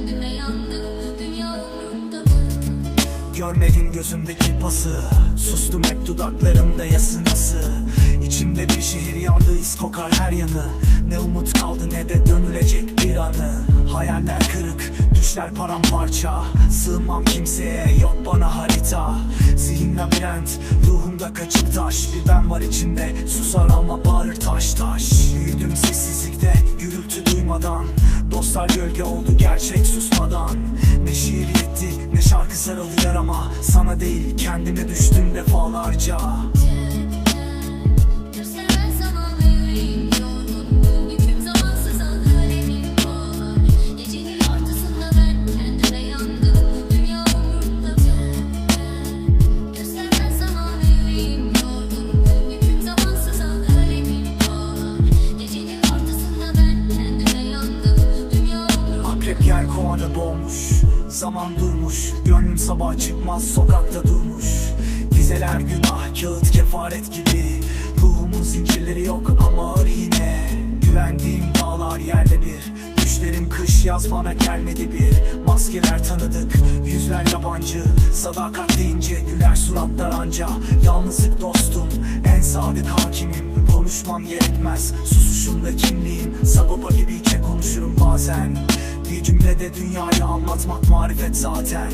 Kendime yandım dünya umurumda? Görmedin gözümdeki pası. Sustum hep dudaklarımda yasınası. İçimde bir şehir yandı iz kokar her yanı. Ne umut kaldı ne de dönülecek bir anı. Hayaller kırık, düşler paramparça. Sığmam kimseye, yok bana harita. Zihin labirent, ruhumda kaçık taş. Bir ben var içinde, susar ama bağırır taş taş. Büyüdüm siz Dostlar gölge oldu gerçek susmadan. Ne şiir yetti ne şarkı sarılıyor ama Sana değil kendime düştüm defalarca Kovada boğmuş Zaman durmuş Gönlüm sabah çıkmaz sokakta durmuş. Dizeler günah kağıt kefaret gibi. Ruhumun zincirleri yok ama ağır yine. Güvendiğim dağlar yerle bir. Düşlerim kış yaz bana gelmedi bir. Maskeler tanıdık yüzler yabancı. Sadakat deyince güler suratlar anca. Yalnızlık dostum en sadık hakimim. Konuşmam gerekmez susuşumda kimliğim. Sagopa gibiyken konuşurum bazen Bir cümlede dünyayı anlatmak marifet zaten